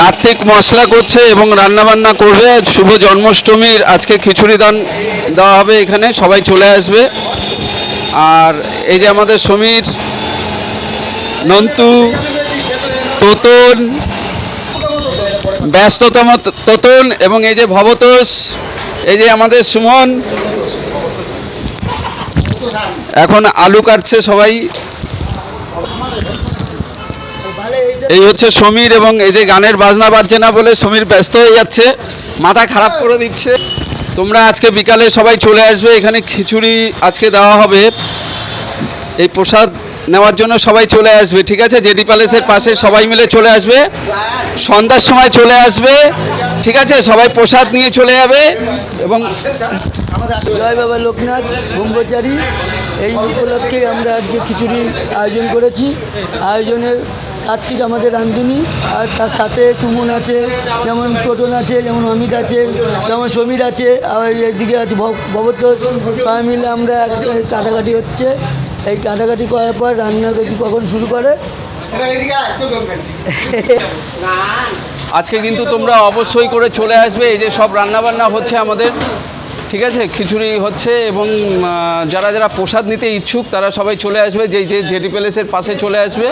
কার্তিক মশলা করছে এবং রান্না বান্না করবে। শুভ জন্মাষ্টমীর আজকে খিচুড়ি দান দেওয়া হবে এখানে, সবাই চলে আসবে। আর এই যে আমাদের সমীর, নন্তু, তোতন, ব্যস্ততম তোতন এবং এই যে ভবতোষ, এই যে আমাদের সুমন, এখন আলু কাটছে সবাই। এই হচ্ছে সমীর এবং এই যে গানের বাজনা বাজছে না বলে সমীর ব্যস্ত হয়ে যাচ্ছে। মাথা খারাপ করে দিচ্ছে। তোমরা আজকে বিকালে সবাই চলে আসবে। এখানে খিচুড়ি আজকে দেওয়া হবে। এই প্রসাদ নেওয়ার জন্য সবাই চলে আসবে ঠিক আছে? জেডি প্যালেসের পাশে সবাই মিলে চলে আসবে। সন্ধ্যার সময় চলে আসবে ঠিক আছে? সবাই প্রসাদ নিয়ে চলে যাবে এবং জয় বাবা লোকনাথ ব্রহ্মচারী। এই উপলক্ষে আমরা আজকে খিচুড়ি আয়োজন করেছি। আয়োজনের কার্তিক আমাদের রান্ধুনি আর তার সাথে সুমন আছে, যেমন টোটন আছে, যেমন অমিত আছে, যেমন সমীর আছে, আর এদিকে আছে ভব- ভবতোষ, সবাই মিলে আমরা কাটাকাটি হচ্ছে। এই কাটাকাটি করার পর রান্না কখন শুরু করে? আজকে কিন্তু তোমরা অবশ্যই করে চলে আসবে, এই যে সব রান্না বান্না হচ্ছে আমাদের। ঠিক আছে, খিচুড়ি হচ্ছে এবং যারা যারা প্রসাদ নিতে ইচ্ছুক তারা সবাই চলে আসবে যে যে জেডি প্যালেসের পাশে চলে আসবে।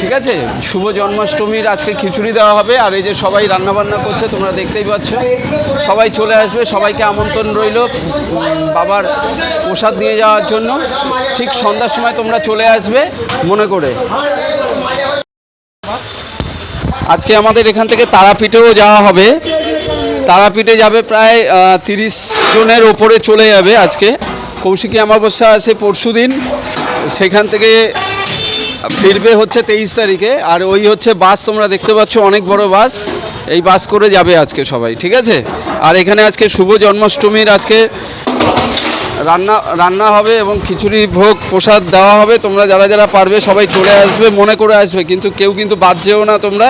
ঠিক আছে, শুভ জন্মাষ্টমীর আজকে খিচুড়ি দেওয়া হবে, আর এই যে সবাই রান্না বান্না করছে, তোমরা দেখতেই পাচ্ছ। সবাই চলে আসবে, সবাইকে আমন্ত্রণ রইল বাবার প্রসাদ নিয়ে যাওয়ার জন্য। ঠিক সন্ধ্যার সময় তোমরা চলে আসবে, মনে করে। আজকে আমাদের এখান থেকে তারাপীঠেও যাওয়া হবে। তারাপীঠে যাবে প্রায় তিরিশ জনের ওপরে চলে যাবে আজকে। কৌশিকী অমাবস্যা আছে পরশু দিন। সেখান থেকে ফিরবে হচ্ছে তেইশ তারিখে। আর ওই হচ্ছে বাস, তোমরা দেখতে পাচ্ছ অনেক বড় বাস। এই বাস করে যাবে আজকে সবাই, ঠিক আছে? আর এখানে আজকে শুভ জন্মাষ্টমীর আজকে রান্না রান্না হবে এবং খিচুড়ি ভোগ প্রসাদ দেওয়া হবে। তোমরা যারা যারা পারবে সবাই চলে আসবে, মনে করে আসবে। কিন্তু কেউ কিন্তু বাদ যেও না তোমরা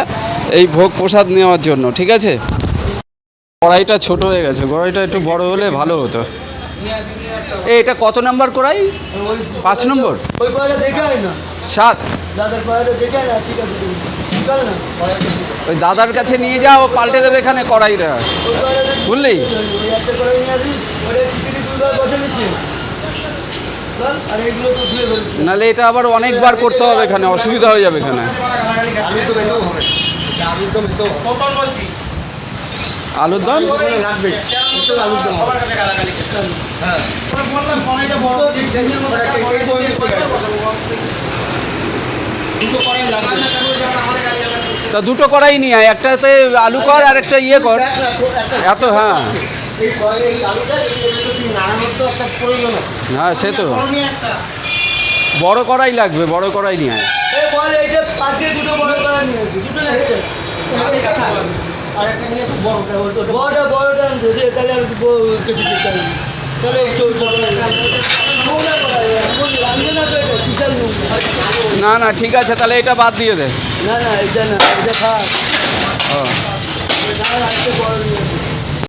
এই ভোগ প্রসাদ নেওয়ার জন্য, ঠিক আছে? কড়াইটা ছোট হয়ে গেছে। কড়াইটা একটু বড় হলে ভালো হতো। এই এটা কত নাম্বার কড়াই? পাঁচ নম্বর? সাত। দাদার পয়লা দেখে আয় না ঠিক আছে চল না ওই দাদার কাছে নিয়ে যাও ও পাল্টে দেবে এখানে কড়াইটা। বুঝলি? তো নাহলে এটা আবার অনেকবার করতে হবে এখানে অসুবিধা হয়ে যাবে এখানে। আলুর দম? তা দুটো কড়াই নিয়ে আয়, একটাতে আলু কর আর একটা ইয়ে কর। এত হ্যাঁ। হ্যাঁ সে তো। বড় কড়াই লাগবে, বড় কড়াই নিয়ে আয়। এই বল এইটা পাঠিয়ে দুটো বড় করে নিয়ে আসবি দুটো নিচ্ছে বড়টা বড়টা আনছো যে তাহলে আর ব- কিছু দিতে হবে না। তাহলে চল- চল- নোংরা করা যাবে না। বুঝলি? রাঁধবে না তো এটা, বিশাল নোংরা। না না ঠিক আছে তাহলে এটা বাদ দিয়ে দে না না এটা না এটা খাস ও